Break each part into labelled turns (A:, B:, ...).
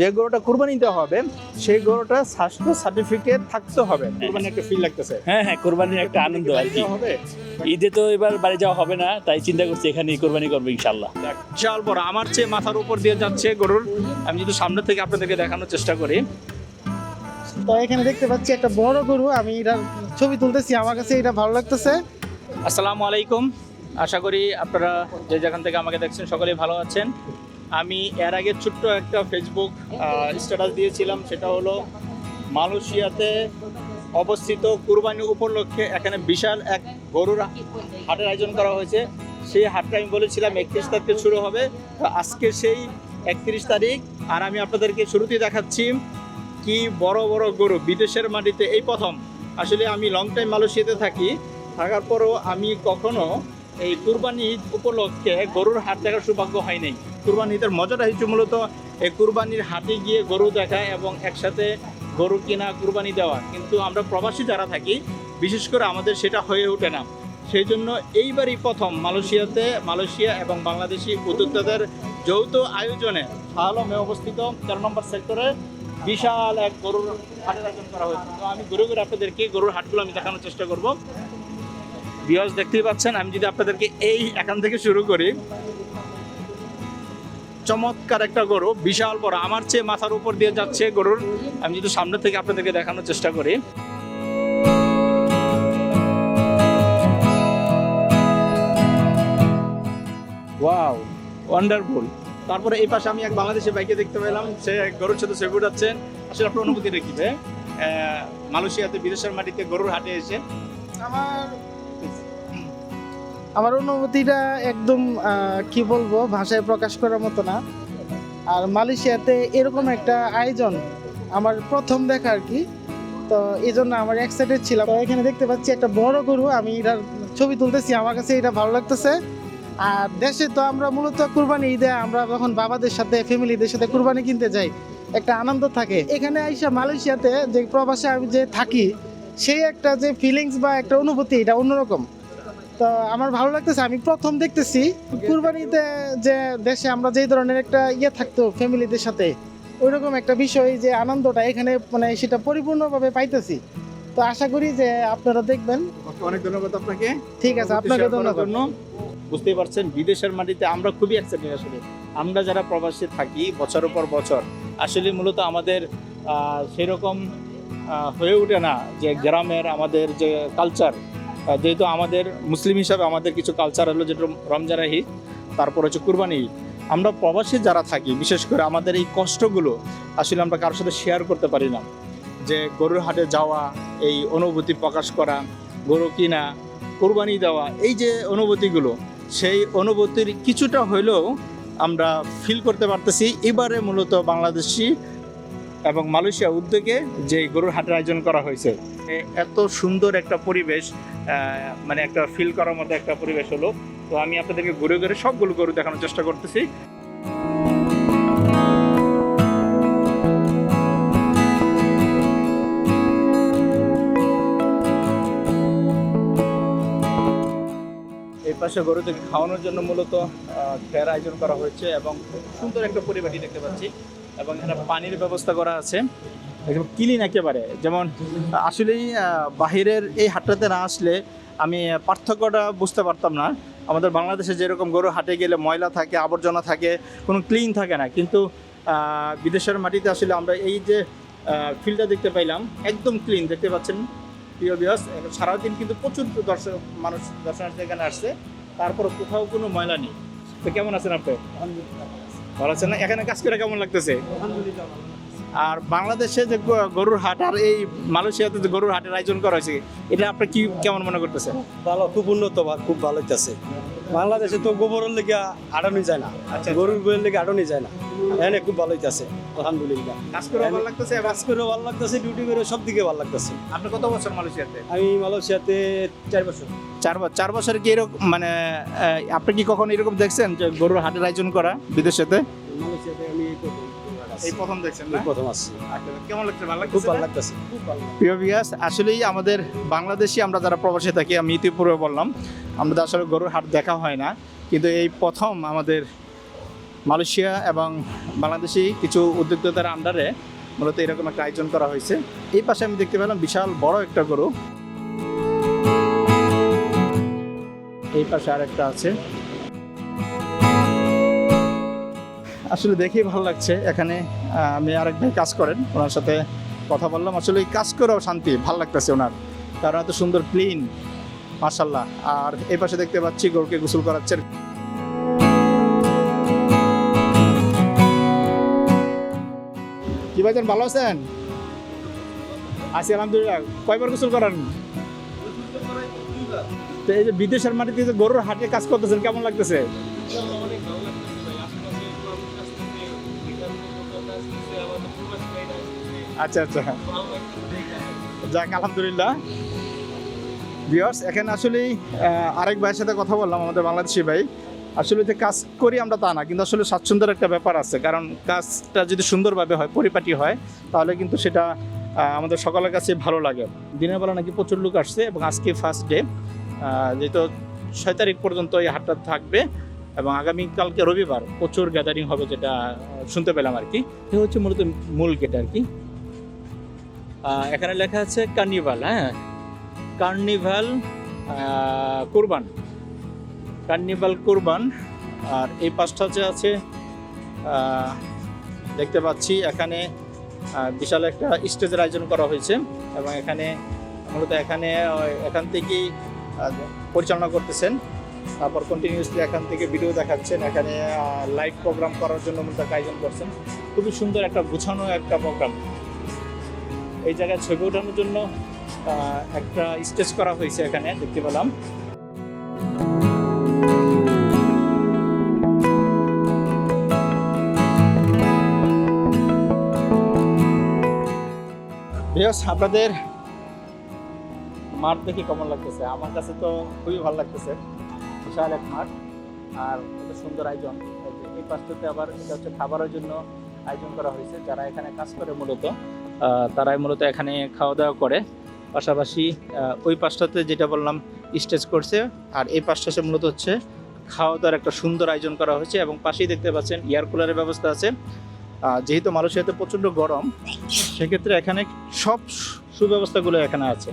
A: যে গরুটা কুরবানি দেওয়া হবে সেই গরুটা স্বাস্থ্য সার্টিফিকেট থাকতে হবে। কুরবানি একটা ফিল লাগতেছে।
B: হ্যাঁ হ্যাঁ কোরবানির একটা আনন্দ আর কি।
A: হবে।
B: ঈদে তো এবার বাড়ি যাওয়া হবে না তাই চিন্তা করছি এখানেই কোরবানি করব ইনশাল্লাহ
A: বিশাল বড়। আমার চেয়ে মাথার উপর দিয়ে যাচ্ছে গরুর। আমি যদি সামনে থেকে আপনাদেরকে দেখানোর চেষ্টা করি।
C: তো এখানে দেখতে পাচ্ছি একটা বড় গরু। আমি এটার ছবি তুলতেছি আমার কাছে এটা ভালো লাগতেছে।
A: আসসালামু আলাইকুম। আশা করি আপনারা যে যেখান থেকে আমাকে দেখছেন সকলেই ভালো আছেন। আমি এর আগে ছোট্ট একটা ফেসবুক স্ট্যাটাস দিয়েছিলাম, সেটা হলো মালয়েশিয়াতে অবস্থিত কুরবানি উপলক্ষে এখানে বিশাল এক গরুর হাটের আয়োজন করা হয়েছে। সেই হাটটা আমি বলেছিলাম, একত্রিশ তারিখে শুরু হবে। তো আজকে সেই একত্রিশ তারিখ, আর আমি আপনাদেরকে শুরুতেই দেখাচ্ছি কি বড় বড় গরু বিদেশের মাটিতে, এই প্রথম। আসলে আমি লং টাইম মালয়েশিয়াতে থাকি, থাকার পরও আমি কখনো এই কুরবানি ঈদ উপলক্ষে গরুর হাট দেখার সৌভাগ্য হয় নাই। কুরবানি ঈদের মজাটা হচ্ছে মূলত এই কুরবানির হাটে গিয়ে গরু দেখা এবং একসাথে গরু কিনা কুরবানি দেওয়া। কিন্তু আমরা প্রবাসী যারা থাকি, বিশেষ করে আমাদের সেটা হয়ে ওঠে না। সেই জন্য এইবারই প্রথম মালয়েশিয়াতে, মালয়েশিয়া এবং বাংলাদেশি উদ্যোক্তাদের যৌথ আয়োজনে শাহলমে অবস্থিত তেরো নম্বর সেক্টরে বিশাল এক গরুর হাটের আয়োজন করা হয়েছে। তো আমি ঘুরে ঘুরে আপনাদেরকে গরুর হাটগুলো আমি দেখানোর চেষ্টা করব। বিয়স দেখতেই পাচ্ছেন, আমি যদি আপনাদেরকে এই এখান থেকে শুরু করি। চমৎকার একটা গরু, বিশাল বড়। আমার চেয়ে মাথার উপর দিয়ে যাচ্ছে গরুর। আমি যদি সামনে থেকে আপনাদেরকে দেখানোর চেষ্টা করি। ওয়াও ওয়ান্ডারফুল তারপরে এই পাশে আমি এক বাংলাদেশি বাইকে দেখতে পেলাম। সে গরুর সাথে ছবি উঠাচ্ছেন আসলে আপনার অনুভূতি রেখিবে মালয়েশিয়াতে বিদেশের মাটিতে গরুর হাটে এসে?
C: আমার আমার অনুভূতিটা একদম কি বলব, ভাষায় প্রকাশ করার মতো না। আর মালয়েশিয়াতে এরকম একটা আয়োজন আমার প্রথম দেখা আর কি। তো এই জন্য আমার এক্সাইটেড ছিলাম। এখানে দেখতে পাচ্ছি একটা বড় গরু, আমি এটার ছবি তুলতেছি, আমার কাছে এটা ভালো লাগতেছে। আর দেশে তো আমরা মূলত কুরবানি ঈদে আমরা যখন বাবাদের সাথে, ফ্যামিলিদের সাথে কুরবানি কিনতে যাই, একটা আনন্দ থাকে। এখানে আইসা মালয়েশিয়াতে যে প্রবাসে আমি যে থাকি, সেই একটা যে ফিলিংস বা একটা অনুভূতি, এটা অন্যরকম। তো আমার ভালো লাগতেছে আমি প্রথম দেখতেছি কুরবানিতে যে দেশে আমরা যেই ধরনের একটা ইয়ে থাকতো ফ্যামিলিদের সাথে ওইরকম একটা বিষয় যে আনন্দটা এখানে মানে সেটা পরিপূর্ণভাবে পাইতেছি। তো আশা করি যে আপনারা দেখবেন।
A: অনেক ধন্যবাদ আপনাকে।
C: ঠিক আছে আপনাকে ধন্যবাদ।
A: বুঝতেই পারছেন বিদেশের মাটিতে আমরা খুবই এক্সাইটেড আসলে। আমরা যারা প্রবাসী থাকি বছরের পর বছর আসলে মূলত আমাদের আহ, সেরকম হয়ে ওঠে না যে গ্রামের আমাদের যে কালচার যেহেতু আমাদের মুসলিম হিসাবে আমাদের কিছু কালচার হলো যেটা রমজান ঈদ, তারপর হচ্ছে কুরবানি ঈদ। আমরা প্রবাসী যারা থাকি, বিশেষ করে আমাদের এই কষ্টগুলো আসলে আমরা কারোর সাথে শেয়ার করতে পারি না। যে গরুর হাটে যাওয়া, এই অনুভূতি প্রকাশ করা, গরু কিনা, কোরবানি দেওয়া, এই যে অনুভূতিগুলো, সেই অনুভূতির কিছুটা হলেও আমরা ফিল করতে পারতেছি। এবারে মূলত বাংলাদেশি এবং মালয়েশিয়া উদ্যোগে যে গরুর হাটের আয়োজন করা হয়েছে। এত সুন্দর একটা পরিবেশ মানে একটা ফিল করার মতো একটা পরিবেশ হলো। তো আমি আপনাদেরকে ঘুরে ঘুরে সবগুলো গরু দেখানোর চেষ্টা করতেছি। পাশে গরুদেরকে খাওয়ানোর জন্য মূলত খেয়ার আয়োজন করা হয়েছে এবং সুন্দর একটা পরিবাটি দেখতে পাচ্ছি এবং এখানে পানির ব্যবস্থা করা আছে। একদম ক্লিন একেবারে। যেমন, আসলেই বাহিরের এই হাটটাতে না আসলে আমি পার্থক্যটা বুঝতে পারতাম না। আমাদের বাংলাদেশে যেরকম গরু হাটে গেলে ময়লা থাকে, আবর্জনা থাকে, কোনো ক্লিন থাকে না। কিন্তু বিদেশের মাটিতে আসলে আমরা এই যে ফিল্ডটা দেখতে পাইলাম, একদম ক্লিন দেখতে পাচ্ছেন, প্রিয় বিয়াস সারাদিন কিন্তু প্রচুর দর্শক, মানুষ দর্শনার্থী এখানে আসছে। তারপর কোথাও কোনো ময়লা নেই। তো কেমন আছেন আপনি? ভালো আছেন না? এখানে কাজ করে কেমন লাগতেছে? আর বাংলাদেশে যে গরুর হাট আর এই মালয়েশিয়াতে যে গরুর হাটের আয়োজন করা হয়েছে, এটা আপনি কি কেমন মনে করতেছেন?
D: ভালো, খুব উন্নত, খুব ভালো হইতেছে। বাংলাদেশে তো গোবরের লেগে আটানি যায় না।
A: আচ্ছা।
D: গরুর গোয়ের লেগে আটানি যায় না। এনে খুব ভালো হইতেছে আলহামদুলিল্লাহ।
A: কাজ করে ভালো লাগতেছে?
D: কাজ করে ভালো লাগতেছে ডিউটি করে সব দিকে ভালো লাগতেছে।
A: আপনি কত বছর মালয়েশিয়াতে?
D: আমি মালয়েশিয়াতে চার বছর।
A: চার বছর চার বছর কি এরকম মানে আপনি কি কখন এরকম দেখছেন যে গরুর হাটের আয়োজন করা বিদেশেতে?
D: মালয়েশিয়াতে আমি এই প্রথম
A: দেখছেন
D: এই প্রথম আসছি।
A: কেমন লাগছে? ভালো
D: খুব ভালো লাগতেছে
A: প্রিয় বিয়াস আসলেই আমাদের বাংলাদেশি আমরা যারা প্রবাসী থাকি আমি ইতিপূর্বে বললাম আমাদের আসলে গরুর হাট দেখা হয় না। কিন্তু এই প্রথম আমাদের মালয়েশিয়া এবং বাংলাদেশি কিছু উদ্যোক্তাদের আন্ডারে মূলত এরকম একটা আয়োজন করা হয়েছে। এই পাশে আমি দেখতে পেলাম বিশাল বড় একটা গরু। এই পাশে আরেকটা আছে। আসলে দেখেই ভালো লাগছে। এখানে আমি আরেক ভাই কাজ করেন, ওনার সাথে কথা বললাম। আসলে এই কাজ করেও শান্তি, ভালো লাগতেছে ওনার। কারণ এত সুন্দর ক্লিন মার্শাল্লাহ আর এই পাশে দেখতে পাচ্ছি গরুকে গোসল করাচ্ছে কি ভাইজান, ভালো আছেন? আছি, আলহামদুলিল্লাহ। কয়বার গোসল করান? তো এই যে বিদেশের মাটিতে যে গরুর হাটে কাজ করতেছেন, কেমন লাগতেছে? আচ্ছা আচ্ছা। যাক, আলহামদুলিল্লাহ। বিয়স এখানে আসলেই আরেক ভাইয়ের সাথে কথা বললাম, আমাদের বাংলাদেশি ভাই। আসলে যে কাজ করি আমরা তা না, কিন্তু আসলে স্বাচ্ছন্দ্যের একটা ব্যাপার আছে। কারণ কাজটা যদি সুন্দরভাবে হয়, পরিপাটি হয়, তাহলে কিন্তু সেটা আমাদের সকলের কাছে ভালো লাগে। দিনের বেলা নাকি প্রচুর লোক আসছে, এবং আজকে ফার্স্ট ডে যেহেতু ছয় তারিখ পর্যন্ত এই হাটটা থাকবে, এবং আগামীকালকে রবিবার প্রচুর গ্যাদারিং হবে যেটা শুনতে পেলাম আর কি। হচ্ছে মূলত মূল গেট আর কি। এখানে লেখা আছে কার্নিভাল হ্যাঁ? কার্নিভাল কুরবান। কার্নিভাল কুরবান। আর এই পাঁচটা যে আছে দেখতে পাচ্ছি, এখানে বিশাল একটা স্টেজের আয়োজন করা হয়েছে এবং এখানে মূলত এখানে এখান থেকেই পরিচালনা করতেছেন। তারপর কন্টিনিউসলি এখান থেকে ভিডিও দেখাচ্ছেন, এখানে লাইভ প্রোগ্রাম করার জন্য মূলত আয়োজন করছেন। খুবই সুন্দর একটা গুছানো একটা প্রোগ্রাম এই জায়গায় ছবি ওঠানোর জন্য একটা স্টেজ করা হয়েছে এখানে, দেখতে পেলাম। আপনাদের মাঠ দেখে কেমন লাগতেছে? আমার কাছে তো খুবই ভালো লাগতেছে। বিশাল এক মাঠ, আর কত সুন্দর আয়োজন। এই পাশটাতে আবার এটা হচ্ছে খাবারের জন্য আয়োজন করা হয়েছে, যারা এখানে কাজ করে মূলত। তারাই মূলত এখানে খাওয়া দাওয়া করে। পাশাপাশি ওই পাশটাতে যেটা বললাম, স্টেজ করছে। আর এই পাশটাতে মূলত হচ্ছে খাওয়া দাওয়ার একটা সুন্দর আয়োজন করা হয়েছে এবং পাশেই দেখতে পাচ্ছেন এয়ার কুলারের ব্যবস্থা আছে। যেহেতু মালয়েশিয়াতে প্রচণ্ড গরম, সেক্ষেত্রে এখানে সব সুব্যবস্থাগুলো এখানে আছে।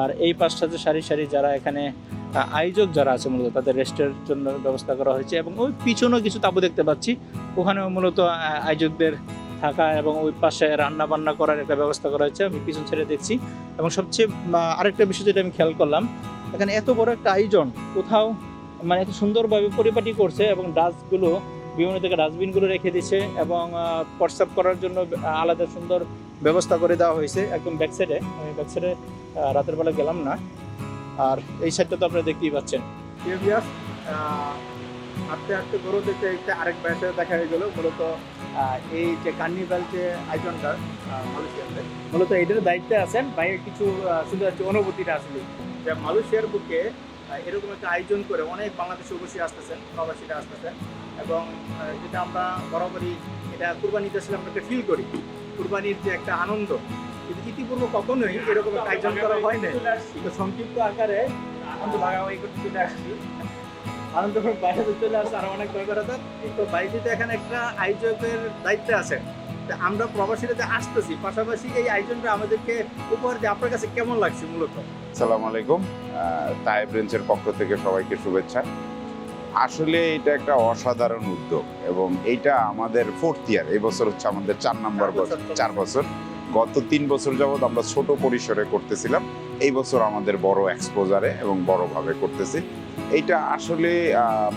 A: আর এই পাশটাতে সারি সারি যারা এখানে আয়োজক যারা আছে মূলত, তাদের রেস্টের জন্য ব্যবস্থা করা হয়েছে এবং ওই পিছনেও কিছু তাবু দেখতে পাচ্ছি। ওখানেও মূলত আয়োজকদের থাকা এবং ওই পাশে রান্না বান্না করার একটা ব্যবস্থা করা হয়েছে, আমি পিছন ছেড়ে দেখছি। এবং সবচেয়ে আরেকটা বিষয় যেটা আমি খেয়াল করলাম, এখানে এত বড় একটা আয়োজন, কোথাও মানে এত সুন্দরভাবে পরিপাটি করছে এবং ডাস্টগুলো, বিভিন্ন থেকে ডাস্টবিনগুলো রেখে দিচ্ছে এবং প্রস্রাব করার জন্য আলাদা সুন্দর ব্যবস্থা করে দেওয়া হয়েছে একদম ব্যাক সাইডে আমি ব্যাক সাইডে রাতের বেলা গেলাম না। আর এই সাইডটা তো আপনারা দেখতেই পাচ্ছেন। হাঁটতে হাঁটতে গরু দেখতে দেখতে আরেক সাথে দেখা হয়ে গেল, মূলত এই যে কার্নিভাল যে আয়োজনটা মালয়েশিয়াতে। মূলত এটার দায়িত্বে আছেন ভাইয়ের কিছু সুন্দর হচ্ছে অনুভূতিটা আসলে। যে মালয়েশিয়ার বুকে এরকম একটা আয়োজন করে অনেক বাংলাদেশি অবশ্যই আসতেছেন, প্রবাসীরা আসতেছেন, এবং যেটা আমরা বরাবরই এটা কুরবানিতে আসলে আমরা একটা ফিল করি। কুরবানির যে একটা আনন্দ, কিন্তু ইতিপূর্বে কখনোই এরকম একটা আয়োজন করা হয় তো সংক্ষিপ্ত আকারে, আনন্দ ভাগাভাগি করতে চলে আসছি। আনন্দ বাইরে চলে আসছে আরও অনেক ব্যাপার আছে তো বাইরে তো এখানে একটা আয়োজকের দায়িত্বে আছে। আমরা প্রবাসীরা যে আসতেছি পাশাপাশি এই আয়োজনটা আমাদেরকে উপহার দিয়ে আপনার কাছে কেমন লাগছে মূলত?
E: সালাম আলাইকুম। তাইব রেঞ্চের পক্ষ থেকে সবাইকে শুভেচ্ছা। আসলে এটা একটা অসাধারণ উদ্যোগ এবং এইটা আমাদের ফোর্থ ইয়ার এই বছর হচ্ছে আমাদের চার নম্বর
A: বছর
E: চার বছর। গত তিন বছর যাবৎ আমরা ছোট পরিসরে করতেছিলাম। এই বছর আমাদের বড় এক্সপোজারে এবং বড়ভাবে করতেছি। এইটা আসলে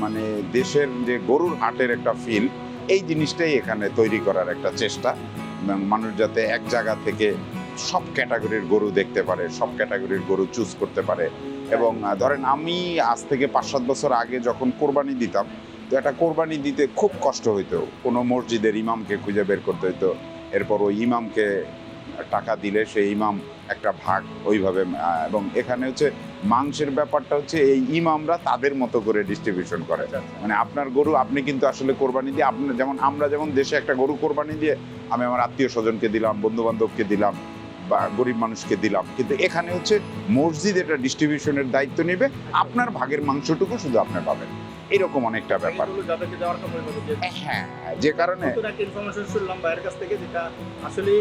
E: মানে দেশের যে গরুর হাটের একটা ফিল এই জিনিসটাই এখানে তৈরি করার একটা চেষ্টা। মানুষ যাতে এক জায়গা থেকে সব ক্যাটাগরির গরু দেখতে পারে, সব ক্যাটাগরির গরু চুজ করতে পারে। এবং ধরেন আমি আজ থেকে পাঁচ সাত বছর আগে যখন কোরবানি দিতাম, তো একটা কোরবানি দিতে খুব কষ্ট হইতো। কোনো মসজিদের ইমামকে খুঁজে বের করতে হইতো, এরপর ওই ইমামকে টাকা দিলে সেই ইমাম একটা ভাগ ওইভাবে এবং এখানে হচ্ছে মাংসের ব্যাপারটা হচ্ছে এই ইমামরা তাদের মতো করে ডিস্ট্রিবিউশন করে। মানে আপনার গরু আপনি কিন্তু আসলে কোরবানি দিয়ে আপনি যেমন আমরা যেমন দেশে একটা গরু কোরবানি দিয়ে আমি আমার আত্মীয় স্বজনকে দিলাম বন্ধু বান্ধবকে দিলাম বা গরিব মানুষকে দিলাম কিন্তু এখানে হচ্ছে মসজিদ এটা ডিস্ট্রিবিউশনের দায়িত্ব নেবে আপনার ভাগের মাংসটুকু শুধু আপনি পাবেন। এরকম অনেকটা ব্যাপার।
A: এগুলো যাদেরকে দেওয়ার কথা বলব যে
E: হ্যাঁ যে কারণে
A: ইনফরমেশন শুনলাম ভাইয়ের কাছ থেকে যেটা আসলে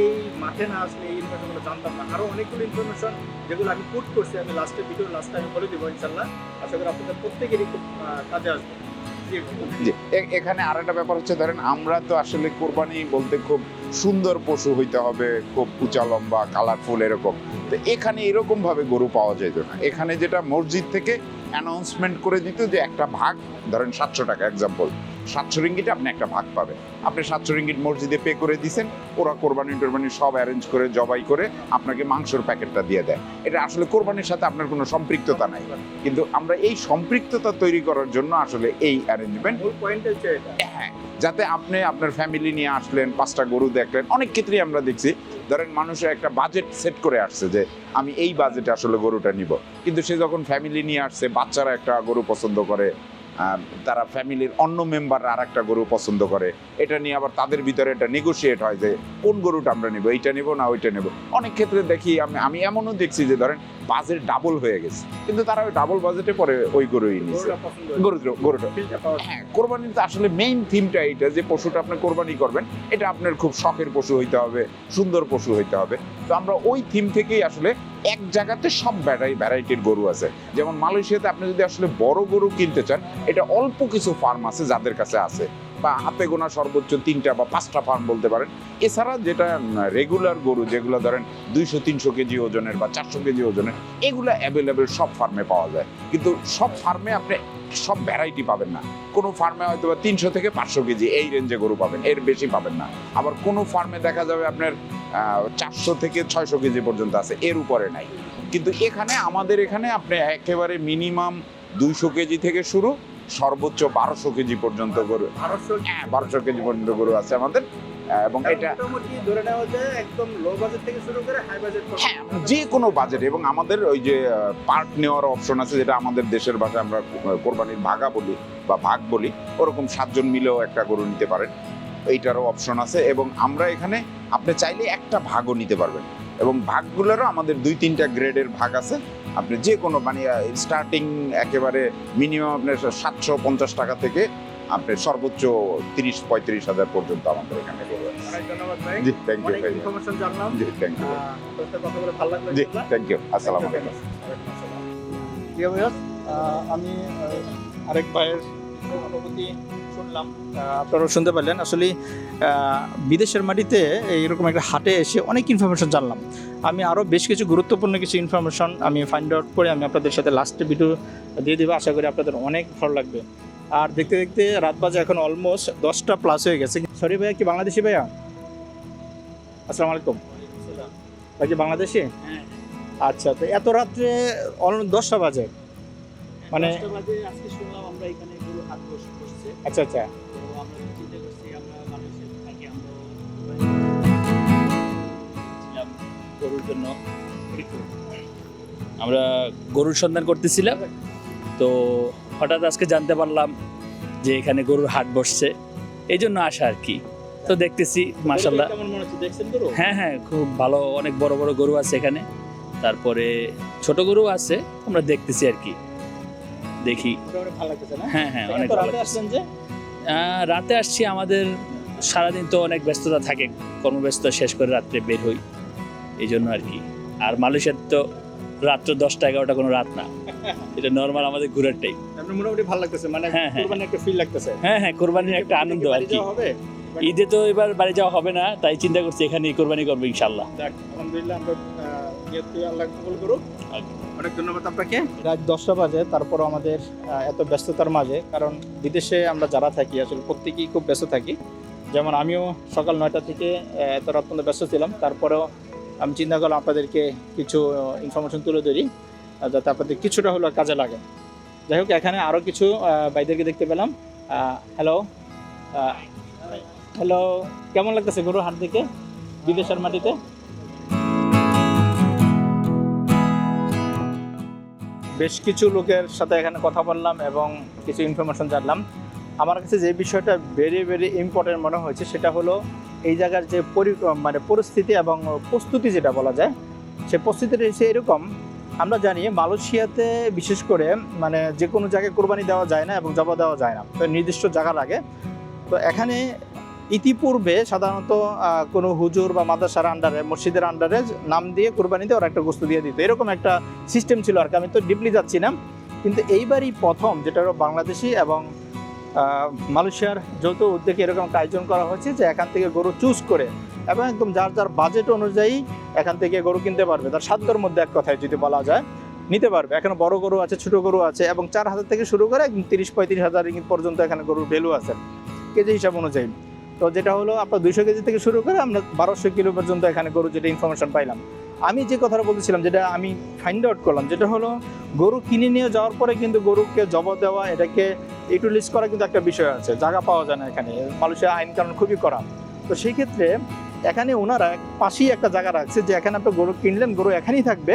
A: এই মাঠে না আসলে এই ইনফরমেশনগুলো জানতাম না। আরও অনেকগুলো ইনফরমেশন যেগুলো আমি পুট করছি, আমি লাস্টে ভিডিও লাস্টে আমি বলে দিব ইনশাল্লাহ আশা করি আপনাদের প্রত্যেকেরই খুব কাজে আসবে।
E: এখানে আর একটা ব্যাপার হচ্ছে, ধরেন আমরা তো আসলে কোরবানি বলতে খুব সুন্দর পশু হইতে হবে, খুব উঁচা, লম্বা কালারফুল এরকম। তো এখানে এরকম ভাবে গরু পাওয়া যেত না। এখানে যেটা মসজিদ থেকে অ্যানাউন্সমেন্ট করে দিত যে একটা ভাগ, ধরেন সাতশো টাকা এক্সাম্পল সাতশো রিঙ্গিটে আপনি একটা ভাগ পাবেন। আপনি সাতশো রিঙ্গিট মসজিদে পে করে দিছেন ওরা কোরবানি টোরবানি সব অ্যারেঞ্জ করে জবাই করে আপনাকে মাংসর প্যাকেটটা দিয়ে দেয়। এটা আসলে কোরবানির সাথে আপনার কোনো সম্পৃক্ততা নাই। কিন্তু আমরা এই সম্পৃক্ততা তৈরি করার জন্য আসলে এই অ্যারেঞ্জমেন্ট হ্যাঁ যাতে আপনি আপনার ফ্যামিলি নিয়ে আসলেন পাঁচটা গরু দেখলেন অনেক ক্ষেত্রেই আমরা দেখছি ধরেন মানুষের একটা বাজেট সেট করে আসছে যে আমি এই বাজেটে আসলে গরুটা নিব। কিন্তু সে যখন ফ্যামিলি নিয়ে আসছে বাচ্চারা একটা গরু পছন্দ করে তারা ফ্যামিলির অন্য মেম্বার আর একটা গরু পছন্দ করে। এটা নিয়ে আবার তাদের ভিতরে এটা নেগোশিয়েট হয় যে কোন গরুটা আমরা নিব এইটা নিব না ওইটা নেব। অনেক ক্ষেত্রে দেখি আমি আমি এমনও দেখছি যে ধরেন বাজেট ডাবল হয়ে গেছে। কিন্তু তারা ওই ডাবল বাজেটে পরে ওই গরুই নিচ্ছে গরু গরুটা। হ্যাঁ কোরবানিতে আসলে মেইন থিমটা এইটা যে পশুটা আপনি কোরবানি করবেন এটা আপনার খুব শখের পশু হইতে হবে সুন্দর পশু হইতে হবে। তো আমরা ওই থিম থেকেই আসলে এক জায়গাতে সব ভ্যারাই ভ্যারাইটির গরু আছে। যেমন মালয়েশিয়াতে আপনি যদি আসলে বড় গরু কিনতে চান, এটা অল্প কিছু ফার্ম আছে যাদের কাছে আছে। বা হাতে গোনা সর্বোচ্চ তিনটা বা পাঁচটা ফার্ম বলতে পারেন। এছাড়া যেটা রেগুলার গরু, যেগুলো ধরেন দুইশো, তিনশো কেজি ওজনের বা চারশো কেজি ওজনের, এগুলো অ্যাভেলেবেল সব ফার্মে পাওয়া যায়। কিন্তু সব ফার্মে আপনি সব ভ্যারাইটি পাবেন না। কোনো ফার্মে হয়তো বা তিনশো থেকে পাঁচশো কেজি এই রেঞ্জে গরু পাবেন, এর বেশি পাবেন না। আবার কোনো ফার্মে দেখা যাবে আপনার চারশো থেকে ছয়শো কেজি পর্যন্ত আছে, এর উপরে নাই। কিন্তু এখানে, আমাদের এখানে আপনি একেবারে মিনিমাম দুইশো কেজি থেকে শুরু সর্বোচ্চ বারোশো কেজি পর্যন্ত গরু হ্যাঁ বারোশো কেজি পর্যন্ত গরু আছে আমাদের এবং এটা হ্যাঁ যে কোনো বাজেট এবং আমাদের ওই যে পার্ট নেওয়ার অপশন আছে যেটা আমাদের দেশের ভাষায় আমরা কোরবানির ভাগা বলি বা ভাগ বলি ওরকম সাতজন মিলেও একটা গরু নিতে পারেন। এইটারও অপশন আছে এবং আমরা এখানে আপনি চাইলে একটা ভাগও নিতে পারবেন। এবং ভাগগুলোরও আমাদের দুই তিনটা গ্রেডের ভাগ আছে। আপনি যে কোনো মানে স্টার্টিং একেবারে মিনিমাম আপনার সাতশো পঞ্চাশ টাকা থেকে আপনি সর্বোচ্চ তিরিশ পঁয়ত্রিশ হাজার পর্যন্ত আমাদের এখানে জি থ্যাংক ইউ জি থ্যাংক জি থ্যাংক আসসালামু আলাইকুম।
A: আমি আরেক ভাইয়ের অনুভূতি শুনলাম। আপনারাও শুনতে পারলেন। আসলে বিদেশের মাটিতে এইরকম একটা হাটে এসে অনেক ইনফরমেশন জানলাম। আমি আরও বেশ কিছু গুরুত্বপূর্ণ কিছু ইনফরমেশন আমি ফাইন্ড আউট করে আমি আপনাদের সাথে লাস্টে ভিডিও দিয়ে দেবো। আশা করি আপনাদের অনেক ভালো লাগবে। আর দেখতে দেখতে রাত বাজে এখন অলমোস্ট দশটা প্লাস হয়ে গেছে। সরি ভাইয়া কি বাংলাদেশি ভাইয়া? আসসালামু আলাইকুম। ভাই কি বাংলাদেশি? আচ্ছা তো এত রাত্রে অলমোস্ট দশটা বাজে। মানে
B: আজকে শুনলাম আমরা এখানে আমরা আচ্ছা। গরুর জন্য আমরা গরুর সন্ধান করতেছিলাম তো হঠাৎ আজকে জানতে পারলাম যে এখানে গরুর হাট বসছে এই জন্য আসা আর কি। তো দেখতেছি মাসাল্লাহ হ্যাঁ হ্যাঁ খুব ভালো অনেক বড় বড় গরু আছে এখানে। তারপরে ছোট গরু আছে আমরা দেখতেছি আর কি। দেখি।
A: মোটামুটি ভালো লাগতেছে না?
B: হ্যাঁ হ্যাঁ অনেক
A: রাতে
B: আসছি আমাদের সারাদিন তো অনেক ব্যস্ততা থাকে। কর্মব্যস্ততা শেষ করে রাত্রে বের হই। এই জন্য আর কি। আর মালয়েশিয়ার তো রাত্র দশটা এগারোটা কোনো রাত না। এটা নর্মাল আমাদের ঘুরার টাইম
A: মোটামুটি ভালো লাগতেছে মানে
B: হ্যাঁ, হ্যাঁ।
A: একটা ফিল লাগতেছে।
B: হ্যাঁ হ্যাঁ কোরবানির একটা আনন্দ আর কি। ঈদে তো এবার বাড়ি যাওয়া হবে না তাই চিন্তা করছি এখানেই কোরবানি করব ইনশাল্লাহ
A: আলহামদুলিল্লাহ আমরা আল্লাহ কবুল করুক। অনেক ধন্যবাদ আপনাকে। রাত দশটা বাজে তারপর আমাদের এত ব্যস্ততার মাঝে কারণ বিদেশে আমরা যারা থাকি আসলে প্রত্যেকেই খুব ব্যস্ত থাকি। যেমন আমিও সকাল নয়টা থেকে এত রাত ব্যস্ত ছিলাম। তারপরেও আমি চিন্তা করলাম আপনাদেরকে কিছু ইনফরমেশন তুলে ধরি যাতে আপনাদের কিছুটা হলেও কাজে লাগে। যাই হোক এখানে আরও কিছু আহ, ভাইদেরকে দেখতে পেলাম। হ্যালো হ্যালো কেমন লাগতেছে গরু হাট থেকে বিদেশের মাটিতে? বেশ কিছু লোকের সাথে এখানে কথা বললাম এবং কিছু ইনফরমেশন জানলাম। আমার কাছে যে বিষয়টা ভেরি ভেরি ইম্পর্টেন্ট মনে হয়েছে সেটা হলো এই জায়গার যে পরি মানে পরিস্থিতি এবং প্রস্তুতি যেটা বলা যায়, সে প্রস্তুতিটা হচ্ছে এরকম। আমরা জানি মালয়েশিয়াতে বিশেষ করে মানে যে কোনো জায়গায় কোরবানি দেওয়া যায় না এবং জবা দেওয়া যায় না। তো নির্দিষ্ট জায়গা লাগে। তো এখানে ইতিপূর্বে সাধারণত কোনো হুজুর বা মাদ্রাসার আন্ডারে মসজিদের আন্ডারে নাম দিয়ে কোরবানিতে ওরা একটা বস্তু দিয়ে দিত। এরকম একটা সিস্টেম ছিল আর কি। আমি তো ডিপলি যাচ্ছি না কিন্তু এইবারই প্রথম যেটা বাংলাদেশি এবং মালয়েশিয়ার যৌথ উদ্যোগে এরকম আয়োজন করা হয়েছে যে এখান থেকে গরু চুজ করে এবং একদম যার যার বাজেট অনুযায়ী এখান থেকে গরু কিনতে পারবে। তার সাধ্যর মধ্যে এক কথায় যদি বলা যায়, নিতে পারবে। এখানে বড় গরু আছে, ছোট গরু আছে এবং চার হাজার থেকে শুরু করে তিরিশ পঁয়ত্রিশ হাজার পর্যন্ত এখানে গরুর ভ্যালু আছে। কেজি হিসাব অনুযায়ী। তো যেটা হলো, আপনার দুইশো কেজি থেকে শুরু করে আমরা বারোশো কিলো পর্যন্ত এখানে গরু যেটা ইনফরমেশন পাইলাম। আমি যে কথাটা বলতেছিলাম, যেটা আমি ফাইন্ড আউট করলাম, যেটা হলো, গরু কিনে নিয়ে যাওয়ার পরে কিন্তু গরুকে জবাব দেওয়া, এটাকে ইউটিলাইজ করা কিন্তু একটা বিষয় আছে, জায়গা পাওয়া যায় না এখানে, মানুষের আইন কানুন খুবই করা তো সেই ক্ষেত্রে এখানে ওনারা পাশেই একটা জায়গা রাখছে যে এখানে আপনি গরু কিনলেন, গরু এখানেই থাকবে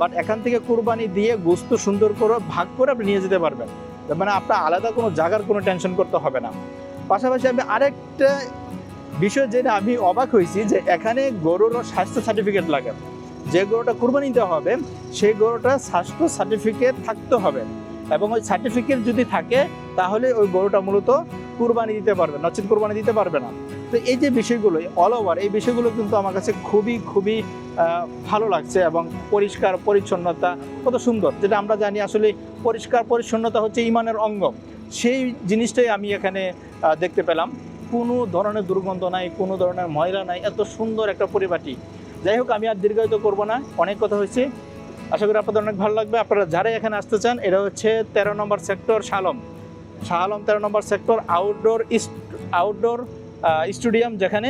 A: বাট এখান থেকে কুরবানি দিয়ে গোস্ত সুন্দর করে, ভাগ করে আপনি নিয়ে যেতে পারবেন। মানে আপনার আলাদা কোনো জায়গার কোনো টেনশন করতে হবে না। পাশাপাশি আমি আরেকটা বিষয় যেটা আমি অবাক হয়েছি যে এখানে গরুরও স্বাস্থ্য সার্টিফিকেট লাগে। যে গরুটা কুরবানি দেওয়া হবে, সেই গরুটা স্বাস্থ্য সার্টিফিকেট থাকতে হবে। এবং ওই সার্টিফিকেট যদি থাকে, তাহলে ওই গরুটা মূলত কুরবানি দিতে পারবে, নচেত কুরবানি দিতে পারবে না। তো এই যে বিষয়গুলো অল ওভার এই বিষয়গুলো কিন্তু আমার কাছে খুবই খুবই ভালো লাগছে এবং পরিষ্কার, পরিচ্ছন্নতা কত সুন্দর। যেটা আমরা জানি আসলে পরিষ্কার, পরিচ্ছন্নতা হচ্ছে ইমানের অঙ্গ। সেই জিনিসটাই আমি এখানে দেখতে পেলাম। কোনো ধরনের দুর্গন্ধ নাই, কোনো ধরনের ময়লা নাই, এত সুন্দর একটা পরিপাটি। যাই হোক, আমি আর দীর্ঘায়িত করব না, অনেক কথা হয়েছে। আশা করি আপনাদের অনেক ভালো লাগবে। আপনারা যারাই এখানে আসতে চান এটা হচ্ছে তেরো নম্বর সেক্টর শালম। শাহ আলম তেরো নম্বর সেক্টর আউটডোর আউটডোর স্টেডিয়াম যেখানে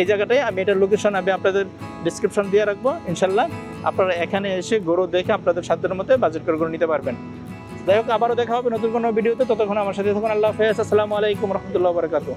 A: এই জায়গাটায় আমি এটার লোকেশন আমি আপনাদের ডিসক্রিপশন দিয়ে রাখব, ইনশাল্লাহ। আপনারা এখানে এসে গরু দেখে আপনাদের সাধ্যের মধ্যে বাজেট করে নিতে পারবেন। যাই হোক, আবারও দেখা হবে নতুন কোনো ভিডিওতে। ততক্ষণ আমার সাথে থাকুন, আল্লাহ হাফেজ। আসসালামু আলাইকুম রহমতুল্লাহ বরকাতু